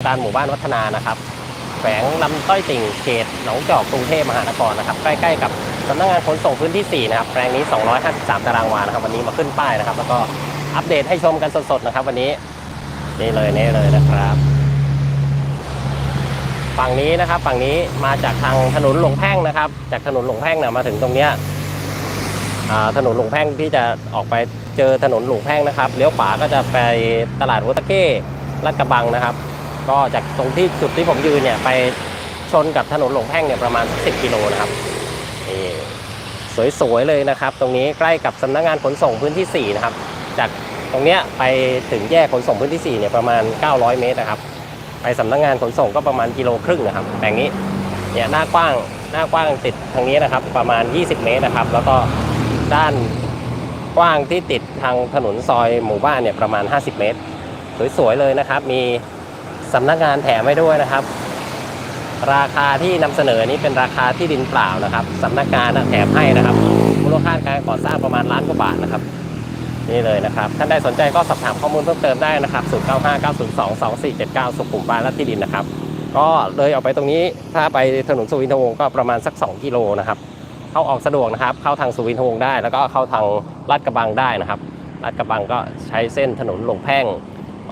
การหมู่บ้านวัฒนานะครับแฝงลำต้อยติ่งเขตหนองจอกกรุงเทพมหานครนะครับใกล้ๆกับสำนักงานขนส่งพื้นที่ 4 นะครับแปลงนี้ 253 ตารางวานะครับ วันนี้มาขึ้นป้ายนะครับ แล้วก็อัปเดตให้ชมกันสดๆนะครับ วันนี้นี่เลยนี่เลยนะครับ ฝั่งนี้นะครับฝั่งนี้มาจากทางถนนหลวงแพ่งนะครับ จากถนนหลวงแพ่งเนี่ยมาถึงตรงเนี้ยถนนหลวงแพ่งที่จะออกไปเจอถนนหลวงแพ่งนะครับเลี้ยวขวาก็จะไปตลาดหัวตะเข้ลาดกระบังนะครับ ก็จากตรงที่จุดที่ผมยืนเนี่ยไปชนกับถนนหลงแพ่งเนี่ยประมาณ10กิโลนะครับนี่สวยๆเลยนะครับ ตรงนี้ใกล้กับสำนักงานขนส่งพื้นที่ 4 นะครับ จากตรงเนี้ยไปถึงแยกขนส่งพื้นที่ 4 เนี่ยประมาณ 900 เมตรนะครับ ไปสำนักงานขนส่งก็ประมาณกิโลครึ่งนะครับแบ่งนี้เนี่ยหน้ากว้างหน้ากว้างติดทางนี้นะครับ ประมาณ 20 เมตรนะครับ แล้วก็ด้านกว้างที่ติดทางถนนซอยหมู่บ้านเนี่ยประมาณ 50 เมตร สวยๆเลยนะครับ มี สำนักงานแถมไว้ด้วยนะครับ ราคาที่นำเสนอนี้เป็นราคาที่ดินเปล่านะครับสำนักงานแถมให้นะครับ มูลค่าการก่อสร้างประมาณล้านกว่าบาทนะครับ นี่เลยนะครับท่านใดสนใจก็สอบถามข้อมูลเพิ่มเติมได้นะครับ0959022479สุขุมบานและที่ดินนะครับ ก็เลยออกไปตรงนี้ถ้าไปถนนสุวินทวงศ์ก็ประมาณสัก 2 กิโลนะครับเข้าออกสะดวกนะครับ เข้าทางสุวินทวงศ์ได้ แล้วก็เข้าทางลาดกระบังได้นะครับลาดกระบังก็ใช้เส้นถนนหลงแพ่ง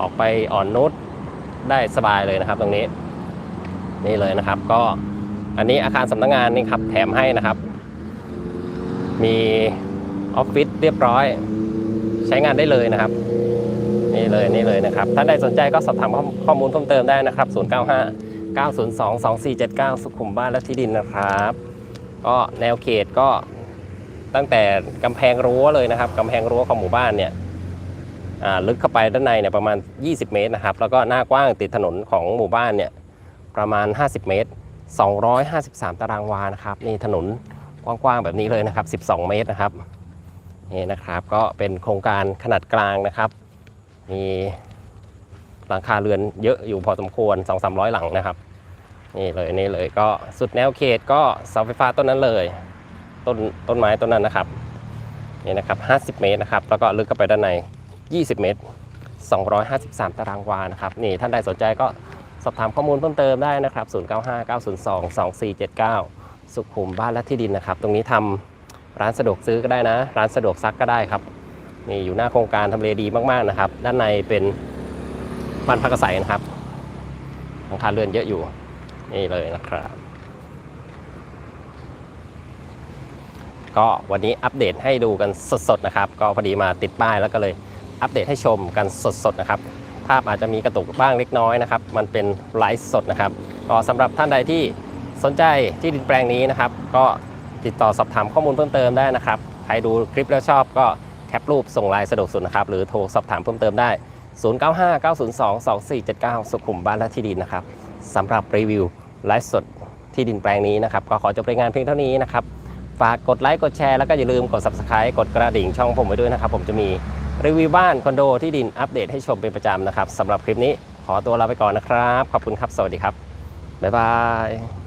ออกไปอ่อนนุช ได้สบายเลยนะครับ ตรงนี้ นี่เลยนะครับ ก็อันนี้อาคารสำนักงานนี่ครับ แถมให้นะครับ มีออฟฟิศเรียบร้อย ใช้งานได้เลยนะครับ นี่เลยนี่เลยนะครับท่านใดสนใจก็สอบถามข้อข้อมูลเพิ่มเติมได้นะครับ 095 902 2479 สุขุมบ้านและที่ดินนะครับ ก็แนวเขตก็ตั้งแต่กำแพงรั้วเลยนะครับกำแพงรั้วของหมู่บ้านเนี่ย ลึกเข้าไปด้านในเนี่ยประมาณ 20 เมตรนะครับ แล้วก็หน้ากว้างติดถนนของหมู่บ้านเนี่ยประมาณ 50 เมตร 253 ตารางวานะครับนี่ถนนกว้างๆแบบนี้เลยนะครับ 12 เมตรนะครับนี่นะครับก็เป็นโครงการขนาดกลางนะครับ มีหลังคาเรือนเยอะอยู่พอสมควร 2 3 0 0 หลังนะครับนี่เลยนี่เลยก็สุดแนวเขตก็เสาไฟฟ้าต้นนั้นเลยต้นต้นไม้ต้นนั้นนะครับนี่นะครับ 50 เมตรนะครับ แล้วก็ลึกเข้าไปด้านใน 20 เมตร 253 ตารางวานะครับนี่ท่านใดสนใจก็สอบถามข้อมูลเพิ่มเติมได้นะครับ 095902 2479 สุขุมบ้านและที่ดินนะครับ ตรงนี้ทำร้านสะดวกซื้อก็ได้นะ ร้านสะดวกซักก็ได้ครับนี่อยู่หน้าโครงการทำเลดีมากๆนะครับ ด้านในเป็นบ้านพักอาศัยนะครับหลังคาเรือนเยอะอยู่นี่เลยนะครับ ก็วันนี้อัปเดตให้ดูกันสดๆนะครับ ก็พอดีมาติดป้ายแล้วก็เลย อัปเดตให้ชมกันสดๆนะครับ ภาพอาจจะมีกระตุกบ้างเล็กน้อยนะครับ มันเป็นไลฟ์สดนะครับก็สำหรับท่านใดที่สนใจที่ดินแปลงนี้นะครับ ก็ติดต่อสอบถามข้อมูลเพิ่มเติมได้นะครับใครดูคลิปแล้วชอบก็แคปรูปส่งไลน์สะดวกสุดนะครับ หรือโทรสอบถามเพิ่มเติมได้ 0959022479 สุขุมบ้านและที่ดินนะครับสำหรับรีวิวไลฟ์สดที่ดินแปลงนี้นะครับ ก็ขอจบรายงานเพียงเท่านี้นะครับ ฝากกดไลค์กดแชร์แล้วก็อย่าลืมกด subscribe กดกระดิ่งช่องผมไว้ด้วยนะครับ ผมจะมีรีวิวบ้านคอนโดที่ดินอัปเดตให้ชมเป็นประจำนะครับสำหรับคลิปนี้ขอตัวลาไปก่อนนะครับ ขอบคุณครับ สวัสดีครับ บ๊ายบาย